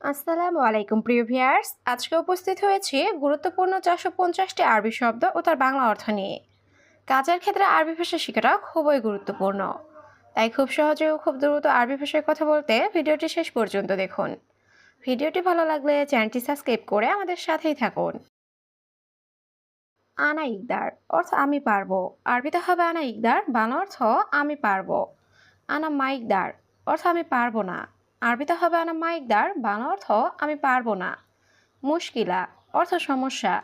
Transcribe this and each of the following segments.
আসসালামু আলাইকুম, প্রিয় ভিয়ার্স আজকে উপস্থিত হয়েছে গুরুত্বপূর্ণ চারশো পঞ্চাশটি আরবি শব্দ ও তার বাংলা অর্থ নিয়ে। কাজের ক্ষেত্রে আরবি ভাষা শেখাটা খুবই গুরুত্বপূর্ণ। তাই খুব সহজে ও খুব দ্রুত আরবি ভাষায় কথা বলতে ভিডিওটি শেষ পর্যন্ত দেখুন। ভিডিওটি ভালো লাগলে চ্যানেলটি সাবস্ক্রাইব করে আমাদের সাথেই থাকুন। আনা ইকদার অর্থ আমি পারব। আরবিতে হবে আনা ইকদার, বাংলা অর্থ আমি পারব। আনা মাইকদার অর্থ আমি পারব না। আরবিতে হবে আনা মাইকদার বাংলা অর্থ আমি পারব না। মুশকিলা, অর্থ সমস্যা।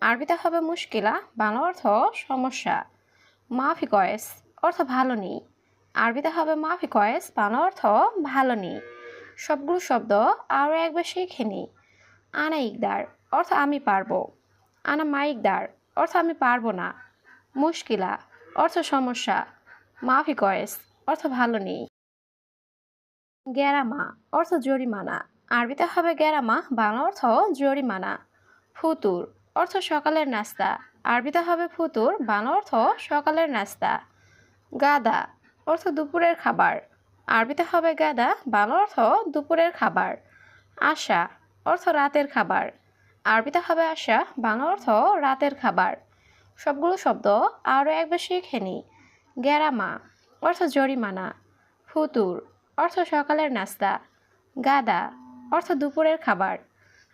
আরবিতে হবে মুশকিলা, বাংলা অর্থ সমস্যা। মাফি কয়েস, অর্থ ভালো নেই আরবিতে হবে মাফি কয়েস, বাংলা অর্থ ভালো নেই সবগুলো শব্দ আরও একবার শিখে নিই আনা ইকদার অর্থ আমি পারব। আনা মাইকদার অর্থ আমি পারব না। মুশকিলা, অর্থ সমস্যা। মাফি কয়েস, অর্থ ভালো নেই গ্যারামা অর্থ জরিমানা। আরবিতে হবে গ্যারামা, বাংলা অর্থ জরিমানা। ফুতুর অর্থ সকালের নাস্তা। আরবিতে হবে ফুতুর, বাংলা অর্থ সকালের নাস্তা। গাদা অর্থ দুপুরের খাবার। আরবিতে হবে গাদা, বাংলা অর্থ দুপুরের খাবার। আশা অর্থ রাতের খাবার। আরবিতে হবে আশা, বাংলা অর্থ রাতের খাবার। সবগুলো শব্দ আরও একবার শিখে নিই গ্যারামা অর্থ জরিমানা। ফুতুর অর্থ সকালের নাস্তা, গাদা, অর্থ দুপুরের খাবার,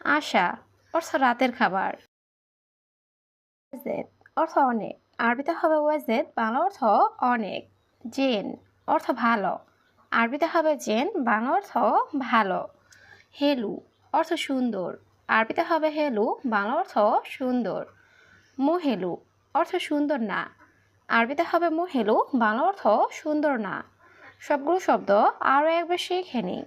আশা, অর্থ রাতের খাবার। ওয়াজেদ অর্থ অনেক। আরবিতে হবে ওয়াজেদ বাংলা অর্থ অনেক। জেন, অর্থ ভালো। আরবিতে হবে জেন, বাংলা অর্থ ভালো। হেলু, অর্থ সুন্দর। আরবিতে হবে হেলু, বাংলা অর্থ সুন্দর। মোহেলু, অর্থ সুন্দর না। আরবিতে হবে মোহেলু, বাংলা অর্থ সুন্দর না। সবগুলো শব্দ আরও একবার শিখে নিই।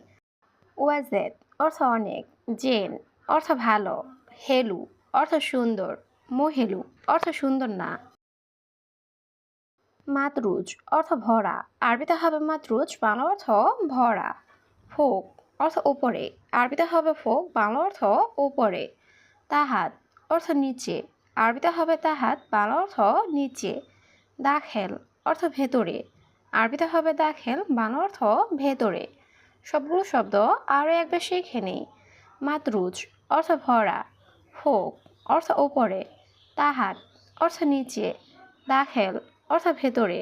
ওয়াজেদ, অর্থ অনেক। জেন, অর্থ ভালো। হেলু, অর্থ সুন্দর। মোহেলু, অর্থ সুন্দর না। মাতরুজ, অর্থ ভরা। আরবিতে হবে মাতরুজ, বাংলা অর্থ ভরা। ফোক, অর্থ উপরে আরবিতে হবে ফোক, বাংলা অর্থ উপরে তাহাত, অর্থ নিচে। আরবিতে হবে তাহাত, বাংলা অর্থ নিচে। দাখেল, অর্থ ভেতরে। আরবিতে হবে দাখেল বাংলা অর্থ ভেতরে। সবগুলো শব্দ আরও একবার শিখে নিই। মাতরুজ, অর্থ ভরা। ফোক অর্থ ওপরে। তাহাত, অর্থ নিচে। দাখেল, অর্থ ভেতরে।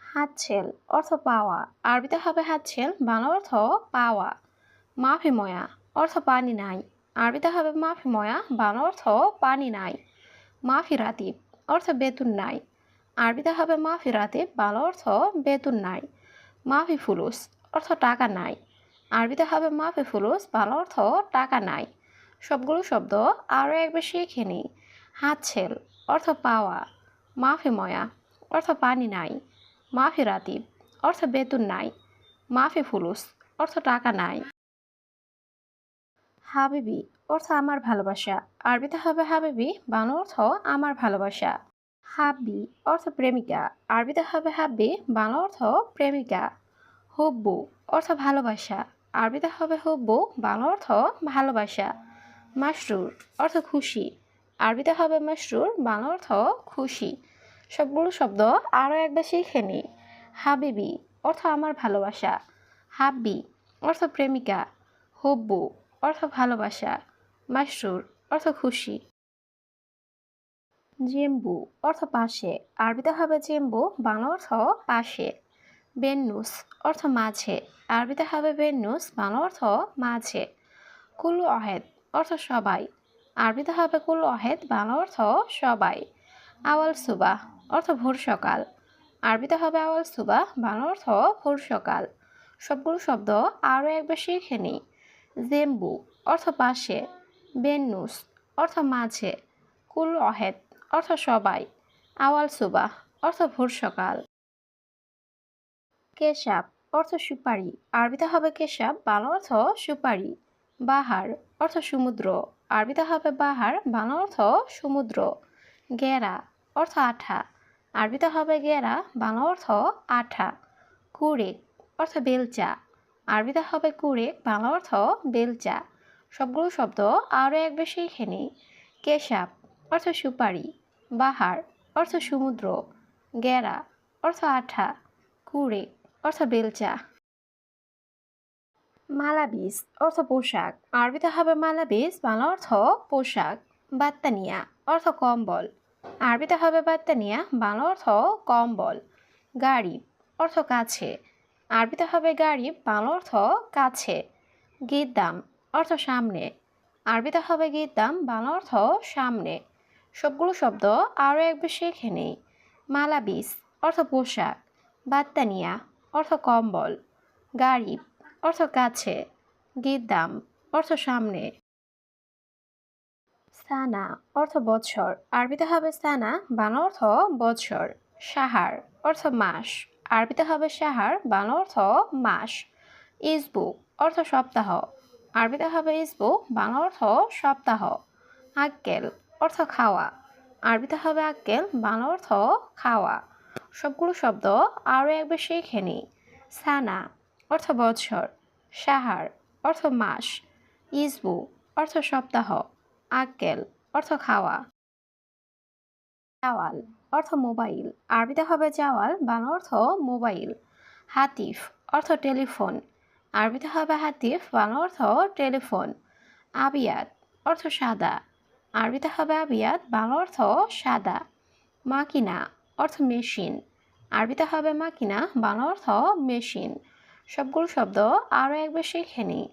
হাতছেল, অর্থ পাওয়া। আরবিতে হবে হাতছেল বাংলা অর্থ পাওয়া। মাফি ময়া, অর্থ পানি নাই। আরবিতে হবে মাফি ময়া বাংলা অর্থ পানি নাই। মাফি রাতিব, অর্থ বেতন নাই। আরবিতে হবে মাফি রাতিব বাংলা অর্থ বেতন নাই। মাফি ফুলুস, অর্থ টাকা নাই। আরবিতে হবে মাফি ফুলুস, বাংলা অর্থ টাকা নাই। সবগুলো শব্দ আরও একবার শিখে নিই। হাতছেল অর্থ পাওয়া। মাফি ময়া, অর্থ পানি নাই। মাফি রাতিব, অর্থ বেতন নাই। মাফি ফুলুস, অর্থ টাকা নাই। হাবিবি, অর্থ আমার ভালোবাসা। আরবিতে হবে হাবিবি, বাংলা অর্থ আমার ভালোবাসা। হাব্বি অর্থ প্রেমিকা, আরবিতে হবে হাবি বাংলা অর্থ প্রেমিকা। হব্বু অর্থ ভালোবাসা, আরবিতে হবে হব্বু, বাংলা অর্থ ভালোবাসা। মাসরুর অর্থ খুশি, আরবিতে হবে মাসরুর বাংলা অর্থ খুশি। সবগুলো শব্দ আরও একবার শিখে নিই। হাবিবি অর্থ আমার ভালোবাসা, হাব্বি অর্থ প্রেমিকা, হব্বু অর্থ ভালোবাসা মাসরুর অর্থ খুশি। জেম্বু অর্থ পাশে। আরবিতে হবে জেম্বু, বাংলা অর্থ পাশে। বেন্নুস অর্থ মাঝে। আরবিতে হবে বেন্নুস, বাংলা অর্থ মাঝে। কুলু অহেদ অর্থ সবাই। আরবিতে হবে কুল অহেদ, বাংলা অর্থ সবাই। আওয়াল সুবাহ অর্থ ভোর সকাল। আরবিতে হবে আওয়াল সুবাহ বাংলা অর্থ ভোর সকাল। সবগুলো শব্দ আরও একবার শিখে নিই জেম্বু অর্থ পাশে। বেন্নুস অর্থ মাঝে। কুল অহেদ অর্থ সবাই। আওয়াল সুবাহ, অর্থ ভোর সকাল। কেশাব, অর্থ সুপারি। আরবিতে হবে কেশাব, বাংলা অর্থ সুপারি। বাহার, অর্থ সমুদ্র। আরবিতে হবে বাহার, বাংলা অর্থ সমুদ্র। গেরা, অর্থ আঠা। আরবিতে হবে গেরা, বাংলা অর্থ আঠা। কুড়েক অর্থ বেলচা। আরবিতে হবে কুড়েক বাংলা অর্থ বেলচা। সবগুলো শব্দ আরও এক বেশি নিই কেশাব, অর্থ সুপারি। বাহার অর্থ সমুদ্র, গেরা অর্থ আঠা, কুড়ে অর্থ বেলচা। মালাবিস অর্থ পোশাক, আরবিতে হবে মালাবিস, বাংলা অর্থ পোশাক, বাত্তানিয়া অর্থ কম্বল, আরবিতে হবে বাত্তানিয়া, বাংলা অর্থ কম্বল, গাড়ি অর্থ কাছে, আরবিতে হবে গাড়ি, বাংলা অর্থ কাছে, গিদ্দাম অর্থ সামনে, আরবিতে হবে গিদ্দাম, বাংলা অর্থ সামনে। সবগুলো শব্দ আরও একবার শিখে নেই। মালাবিস অর্থ পোশাক, বাত্তানিয়া অর্থ কম্বল গাড়ি অর্থ কাছে, গিদ্দাম অর্থ সামনে। সানা অর্থ বৎসর আরবিতে হবে সানা, বাংলা অর্থ বৎসর সাহার অর্থ মাস, আরবিতে হবে সাহার, বাংলা অর্থ মাস। ইসবু অর্থ সপ্তাহ, আরবিতে হবে ইসবু, বাংলা অর্থ সপ্তাহ। আক্কেল অর্থ খাওয়া। আরবিতে হবে আক্কেল বাংলা অর্থ খাওয়া। সবগুলো শব্দ আরও একবার শিখে নিই। সানা, অর্থ বৎসর সাহার, অর্থ মাস। ইসবু, অর্থ সপ্তাহ। আক্কেল অর্থ খাওয়া। জাওয়াল, অর্থ মোবাইল। আরবিতে হবে জাওয়াল, বাংলা অর্থ মোবাইল। হাতিফ, অর্থ টেলিফোন। আরবিতে হবে হাতিফ, বাংলা অর্থ টেলিফোন। আবিয়াত, অর্থ সাদা। আরবিতে হবে আবিয়াত, বাংলা অর্থ সাদা, মাকিনা অর্থ মেশিন। আরবিতে হবে মাকিনা, বাংলা অর্থ মেশিন। সবগুলো শব্দ আরও একবার শিখে নিই।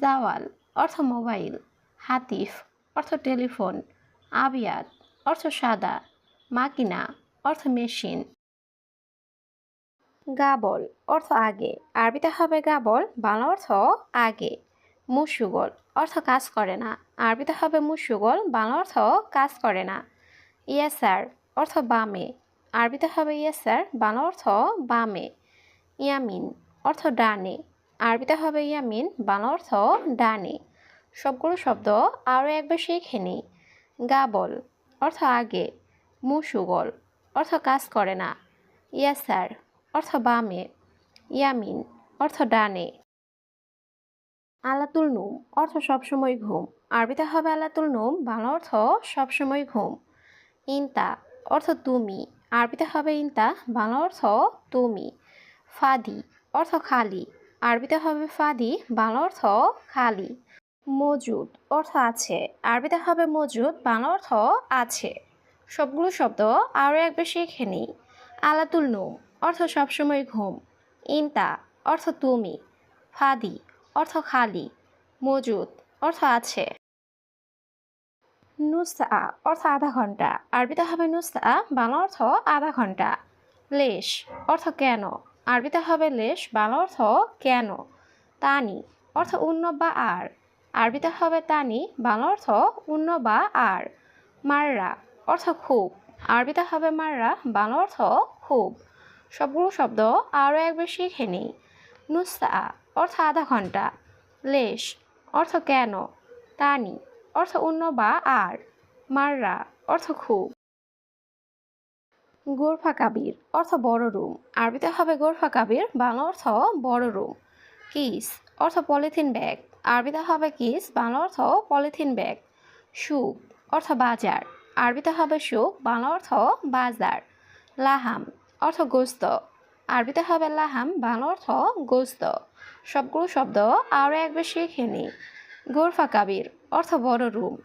জাওয়াল অর্থ মোবাইল, হাতিফ অর্থ টেলিফোন, আবিয়াত অর্থ সাদা, মাকিনা অর্থ মেশিন। গাবল অর্থ আগে, আরবিতে হবে গাবল, বাংলা অর্থ আগে। মুসুগল অর্থ কাজ করে না। আরবিতে হবে মুসুগল, বাংলা অর্থ কাজ করে না। ইয়াসার অর্থ বামে। আরবিতে হবে ইয়াসার, বাংলা অর্থ বামে। ইয়ামিন অর্থ ডানে। আরবিতে হবে ইয়ামিন, বাংলা অর্থ ডানে। সবগুলো শব্দ আরও একবার শিখে নিই। গাবল অর্থ আগে। মুসুগল অর্থ কাজ করে না। ইয়াসার অর্থ বামে। ইয়ামিন অর্থ ডানে। আলাতুল নুম অর্থ সবসময় ঘুম। আরবিতে হবে আলাতুল নুম, বাংলা অর্থ সবসময় ঘুম। ইনতা অর্থ তুমি। আরবিতে হবে ইনতা, বাংলা অর্থ তুমি। ফাদি অর্থ খালি। আরবিতে হবে ফাদি, বাংলা অর্থ খালি। মজুদ অর্থ আছে। আরবিতে হবে মজুদ, বাংলা অর্থ আছে। সবগুলো শব্দ আরও একবার শিখে নিই। আলাতুল নুম অর্থ সবসময় ঘুম। ইনতা অর্থ তুমি। ফাদি খালি, মজুদ, অর্থ আছে। নুসা অর্থ আধা ঘণ্টা। আরবিতে হবে নুসা বাংলা অর্থ আধা ঘণ্টা। লেশ, অর্থ কেন? আরবিতে হবে লেশ, বাংলা অর্থ কেন? তানি, অর্থ উন্ন বা আর। আরবিতে হবে তানি, বাংলা অর্থ উন্ন বা আর। মাররা, অর্থ খুব। আরবিতে হবে মাররা, বাংলা অর্থ খুব। সবগুলো শব্দ আরও একবার শিখে নিই। নুসা অর্থ আধা ঘণ্টা। লেশ, অর্থ কেন? তানি, অর্থ অন্য বা আর। মাররা, অর্থ খুব। গোরফা কাবির, অর্থ বড় রুম। আরবিতে হবে গোরফা কাবির, বাংলা অর্থ বড় রুম। কিস, অর্থ পলিথিন ব্যাগ। আরবিতে হবে কিস, বাংলা অর্থ পলিথিন ব্যাগ। সুক অর্থ বাজার। আরবিতে হবে সুক বাংলা অর্থ বাজার। লাহাম, অর্থ গোস্ত। আরবিতে হবে লাহাম, বাংলা অর্থ গোস্ত। সবগুলো শব্দ আরও একবার শিখে নিই। গোরফা কাবির, অর্থ বড় রুম।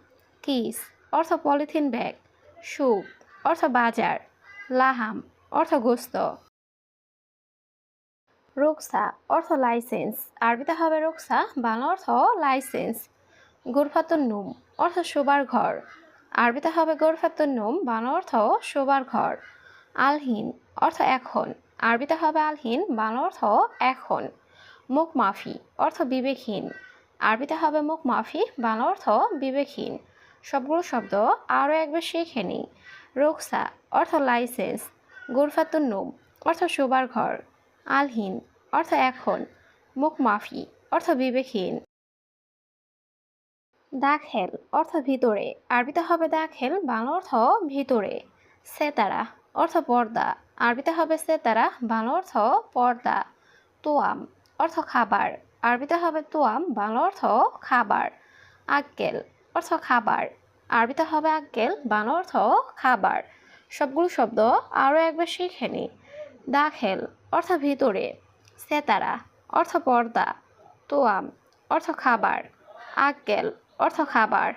কিস, অর্থ পলিথিন ব্যাগ। সুপ, অর্থ বাজার। লাহাম, অর্থ গোস্ত। রোকসা, অর্থ লাইসেন্স। আরবিতে হবে রোকসা, বাংলা অর্থ লাইসেন্স। গোরফাতুন নুম, অর্থ শোবার ঘর। আরবিতে হবে গোরফাতুন নুম, বাংলা অর্থ শোবার ঘর। আলহিন, অর্থ এখন। আরবিতে হবে আলহিন, বাংলা অর্থ এখন। মুখ মাফি, অর্থ বিবেকহীন। আরবিতে হবে মুখ মাফি, বাংলা অর্থ বিবেকহীন। সবগুলো শব্দ আরও একবার শিখে নিই। রোকসা, অর্থ লাইসেন্স। গুরফাতুন নুম, অর্থ শোবার ঘর। আলহীন, অর্থ এখন। মুখ মাফি, অর্থ বিবেকহীন। দাখেল, অর্থ ভিতরে। আরবিতে হবে দাখেল, বাংলা অর্থ ভিতরে। সেতারা, অর্থ পর্দা। আরবিতে হবে সেতারা, বাংলা অর্থ পর্দা। তোয়াম অর্থ খাবার। আরবিতে হবে তোয়াম, বাংলা অর্থ খাবার। আক্কেল, অর্থ খাবার। আরবিতে হবে আক্কেল, বাংলা অর্থ খাবার। সবগুলো শব্দ আরও একবার শিখে নিই দাখেল, অর্থ ভিতরে। সেতারা, অর্থ পর্দা। তোয়াম, অর্থ খাবার। আক্কেল, অর্থ খাবার।